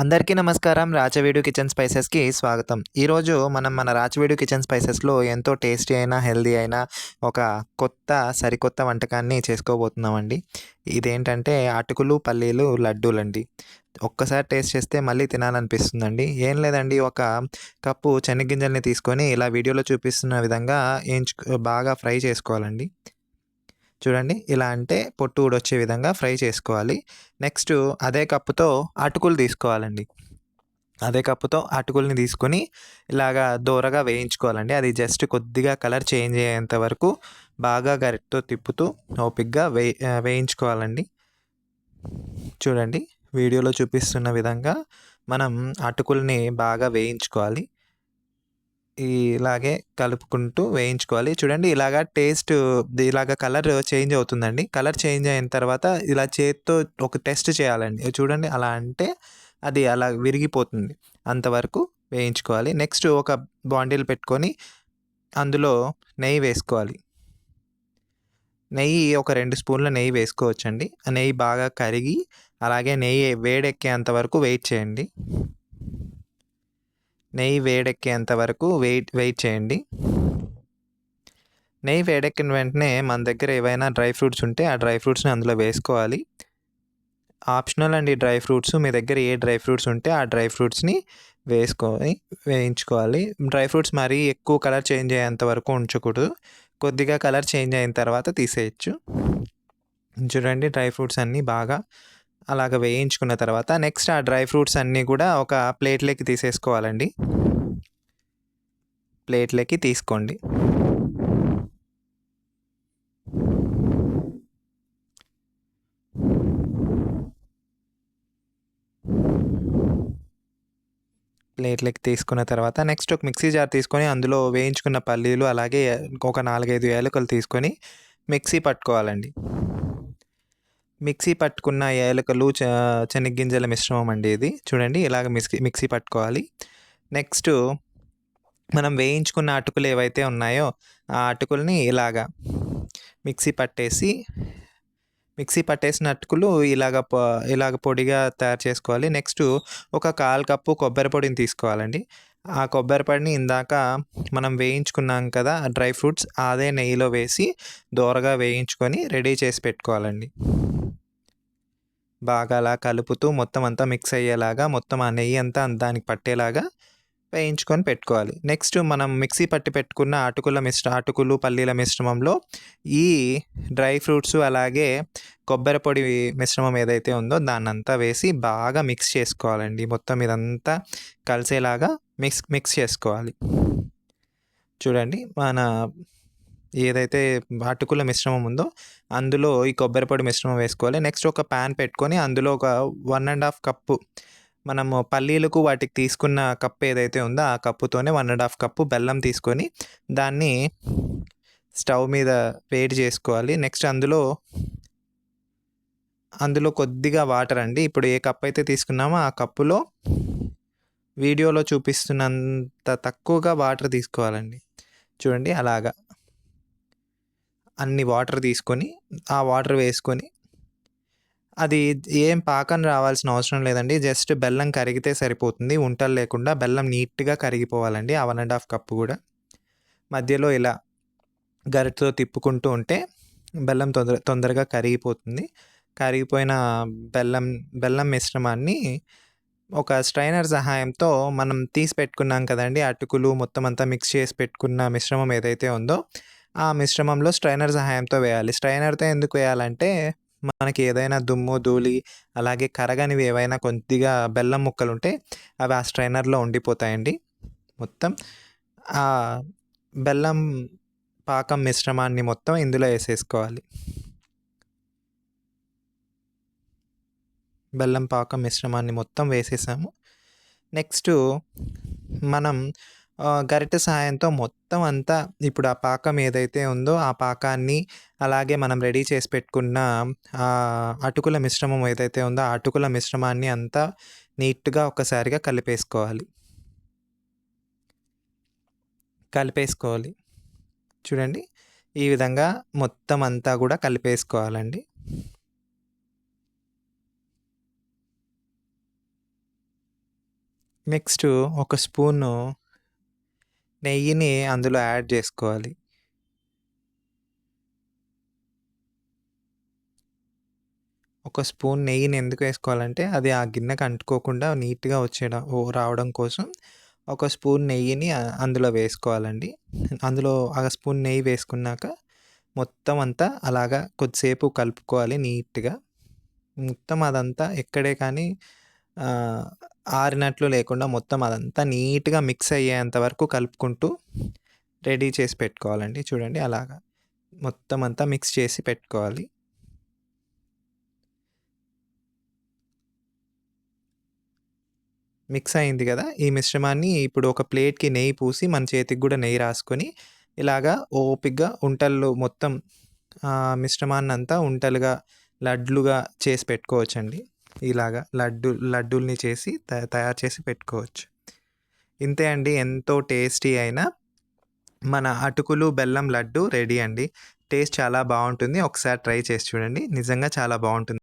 అందరికీ నమస్కారం. రాచవీడు కిచెన్ స్పైసెస్కి స్వాగతం. ఈరోజు మనం మన రాచవీడు కిచెన్ స్పైసెస్లో ఎంతో టేస్టీ అయినా హెల్దీ అయినా ఒక కొత్త సరికొత్త వంటకాన్ని చేసుకోబోతున్నామండి. ఇదేంటంటే అటుకులు పల్లీలు లడ్డూలండి. ఒక్కసారి టేస్ట్ చేస్తే మళ్ళీ తినాలనిపిస్తుందండి. ఏం లేదండి ఒక కప్పు శనగ్గింజల్ని తీసుకొని ఇలా వీడియోలో చూపిస్తున్న విధంగా ఏంచు బాగా ఫ్రై చేసుకోవాలండి. చూడండి ఇలా అంటే పొట్టు ఊడొచ్చే విధంగా ఫ్రై చేసుకోవాలి. నెక్స్ట్ అదే కప్పుతో అటుకులు తీసుకోవాలండి. అదే కప్పుతో అటుకుల్ని తీసుకొని ఇలాగా దూరగా వేయించుకోవాలండి. అది జస్ట్ కొద్దిగా కలర్ చేంజ్ అయ్యేంత వరకు బాగా గరిటతో తిప్పుతూ ఓపిక్గా వే వేయించుకోవాలండి. చూడండి వీడియోలో చూపిస్తున్న విధంగా మనం అటుకుల్ని బాగా వేయించుకోవాలి. ఇలాగే కలుపుకుంటూ వేయించుకోవాలి. చూడండి ఇలాగా టేస్ట్ ఇలాగ కలర్ చేంజ్ అవుతుందండి. కలర్ చేంజ్ అయిన తర్వాత ఇలా చేత్తో ఒక టెస్ట్ చేయాలండి. చూడండి అలా అంటే అది అలా విరిగిపోతుంది. అంతవరకు వేయించుకోవాలి. నెక్స్ట్ ఒక బాండిల్ పెట్టుకొని అందులో నెయ్యి వేసుకోవాలి. నెయ్యి ఒక రెండు స్పూన్ల నెయ్యి వేసుకోవచ్చండి. ఆ నెయ్యి బాగా కరిగి అలాగే నెయ్యి వేడెక్కేంత వరకు వెయిట్ చేయండి. నెయ్యి వేడెక్కేంత వరకు వెయిట్ వెయిట్ చేయండి. నెయ్యి వేడెక్కిన వెంటనే మన దగ్గర ఏవైనా డ్రై ఫ్రూట్స్ ఉంటే ఆ డ్రై ఫ్రూట్స్ని అందులో వేసుకోవాలి. ఆప్షనల్ అండి డ్రై ఫ్రూట్స్ మీ దగ్గర ఏ డ్రై ఫ్రూట్స్ ఉంటే ఆ డ్రై ఫ్రూట్స్ని వేసుకొని వేయించుకోవాలి. డ్రై ఫ్రూట్స్ మరీ ఎక్కువ కలర్ చేంజ్ అయ్యేంత వరకు ఉంచకూడదు. కొద్దిగా కలర్ చేంజ్ అయిన తర్వాత తీసేయచ్చు. చూడండి డ్రై ఫ్రూట్స్ అన్నీ బాగా అలాగ వేయించుకున్న తర్వాత నెక్స్ట్ ఆ డ్రై ఫ్రూట్స్ అన్నీ కూడా ఒక ప్లేట్లోకి తీసేసుకోవాలండి. ప్లేట్లోకి తీసుకోండి. ప్లేట్లకి తీసుకున్న తర్వాత నెక్స్ట్ ఒక మిక్సీ జార్ తీసుకొని అందులో వేయించుకున్న పల్లీలు అలాగే ఒక నాలుగైదు ఏలకలు తీసుకొని మిక్సీ పట్టుకోవాలండి. మిక్సీ పట్టుకున్న యాలకులు చెనిగ్గింజల మిశ్రమం అండి ఇది. చూడండి ఇలాగ మిక్సీ మిక్సీ పట్టుకోవాలి. నెక్స్ట్ మనం వేయించుకున్న అటుకులు ఏవైతే ఉన్నాయో ఆ అటుకుల్ని ఇలాగా మిక్సీ పట్టేసి మిక్సీ పట్టేసిన అటుకులు ఇలాగ ఇలాగ పొడిగా తయారు చేసుకోవాలి. నెక్స్ట్ ఒక కాల్ కప్పు కొబ్బరి పొడిని తీసుకోవాలండి. ఆ కొబ్బరి పొడిని ఇందాక మనం వేయించుకున్నాం కదా డ్రై ఫ్రూట్స్ అదే నెయ్యిలో వేసి దోరగా వేయించుకొని రెడీ చేసి పెట్టుకోవాలండి. బాగా అలా కలుపుతూ మొత్తం అంతా మిక్స్ అయ్యేలాగా మొత్తం ఆ నెయ్యి అంతా దానికి పట్టేలాగా వేయించుకొని పెట్టుకోవాలి. నెక్స్ట్ మనం మిక్సీ పట్టి పెట్టుకున్న అటుకుల మిశ్ర అటుకులు పల్లీల మిశ్రమంలో ఈ డ్రై ఫ్రూట్స్ అలాగే కొబ్బరి పొడి మిశ్రమం ఏదైతే ఉందో దాన్నంతా వేసి బాగా మిక్స్ చేసుకోవాలండి. మొత్తం ఇదంతా కలిసేలాగా మిక్స్ మిక్స్ చేసుకోవాలి. చూడండి మన ఏదైతే అటుకుల మిశ్రమం ఉందో అందులో ఈ కొబ్బరి పొడి మిశ్రమం వేసుకోవాలి. నెక్స్ట్ ఒక ప్యాన్ పెట్టుకొని అందులో ఒక వన్ అండ్ హాఫ్ కప్పు మనము పల్లీలకు వాటికి తీసుకున్న కప్పు ఏదైతే ఉందో ఆ కప్పుతోనే వన్ అండ్ హాఫ్ కప్పు బెల్లం తీసుకొని దాన్ని స్టవ్ మీద వేడి చేసుకోవాలి. నెక్స్ట్ అందులో అందులో కొద్దిగా వాటర్ అండి. ఇప్పుడు ఏ కప్ అయితే తీసుకున్నామో ఆ కప్పులో వీడియోలో చూపిస్తున్నంత తక్కువగా వాటర్ తీసుకోవాలండి. చూడండి అలాగా. అన్ని వాటర్ తీసుకొని ఆ వాటర్ వేసుకొని అది ఏం పాకం రావాల్సిన అవసరం లేదండి. జస్ట్ బెల్లం కరిగితే సరిపోతుంది. ఉంటలు లేకుండా బెల్లం నీట్గా కరిగిపోవాలండి. ఆ వన్ అండ్ హాఫ్ కప్పు కూడా. మధ్యలో ఇలా గరిటతో తిప్పుకుంటూ ఉంటే బెల్లం తొందర తొందరగా కరిగిపోతుంది. కరిగిపోయిన బెల్లం బెల్లం మిశ్రమాన్ని ఒక స్ట్రైనర్ సహాయంతో మనం తీసి పెట్టుకున్నాం కదండి. అటుకులు మొత్తం అంతా మిక్స్ చేసి పెట్టుకున్న మిశ్రమం ఏదైతే ఉందో ఆ మిశ్రమంలో స్ట్రైనర్ సహాయంతో వేయాలి. స్ట్రైనర్తో ఎందుకు వేయాలంటే మనకి ఏదైనా దుమ్ము ధూళి అలాగే కరగనివి ఏవైనా కొద్దిగా బెల్లం ముక్కలు ఉంటే అవి ఆ స్ట్రైనర్లో ఉండిపోతాయండి. మొత్తం ఆ బెల్లం పాకం మిశ్రమాన్ని మొత్తం ఇందులో వేసేసుకోవాలి. బెల్లం పాకం మిశ్రమాన్ని మొత్తం వేసేసాము. నెక్స్ట్ మనం గరిటె సహాయంతో మొత్తం అంతా ఇప్పుడు ఆ పాకం ఏదైతే ఉందో ఆ పాకాన్ని అలాగే మనం రెడీ చేసి పెట్టుకున్న అటుకుల మిశ్రమం ఏదైతే ఉందో ఆ అటుకుల మిశ్రమాన్ని అంతా నీట్గా ఒకసారిగా కలిపేసుకోవాలి. కలిపేసుకోవాలి. చూడండి. ఈ విధంగా మొత్తం అంతా కూడా కలిపేసుకోవాలండి. నెక్స్ట్ ఒక స్పూను నెయ్యిని అందులో యాడ్ చేసుకోవాలి. ఒక స్పూన్ నెయ్యిని ఎందుకు వేసుకోవాలంటే అది ఆ గిన్నెకి అంటుకోకుండా నీట్గా వచ్చేయడం రావడం కోసం ఒక స్పూన్ నెయ్యిని అందులో వేసుకోవాలండి. అందులో ఆ స్పూన్ నెయ్యి వేసుకున్నాక మొత్తం అంతా అలాగా కొద్దిసేపు కలుపుకోవాలి నీట్గా. మొత్తం అదంతా ఎక్కడే కానీ ఆరినట్లు లేకుండా మొత్తం అదంతా నీట్గా మిక్స్ అయ్యేంత వరకు కలుపుకుంటూ రెడీ చేసి పెట్టుకోవాలండి. చూడండి అలాగా మొత్తం అంతా మిక్స్ చేసి పెట్టుకోవాలి. మిక్స్ అయింది కదా? ఈ మిశ్రమాన్ని ఇప్పుడు ఒక ప్లేట్కి నెయ్యి పూసి మన చేతికి కూడా నెయ్యి రాసుకొని ఇలాగా ఓపిగ్గా ఉంటల్లో మొత్తం మిశ్రమాన్ని అంతా ఉంటలుగా లడ్లుగా చేసి పెట్టుకోవచ్చండి. ఇలాగా లడ్డు లడ్డూల్ని చేసి తయారు చేసి పెట్టుకోవచ్చు. ఇంతే అండి ఎంతో టేస్టీ అయిన మన అటుకులు బెల్లం లడ్డు రెడీ అండి. టేస్ట్ చాలా బాగుంటుంది. ఒకసారి ట్రై చేసి చూడండి. నిజంగా చాలా బాగుంటుంది.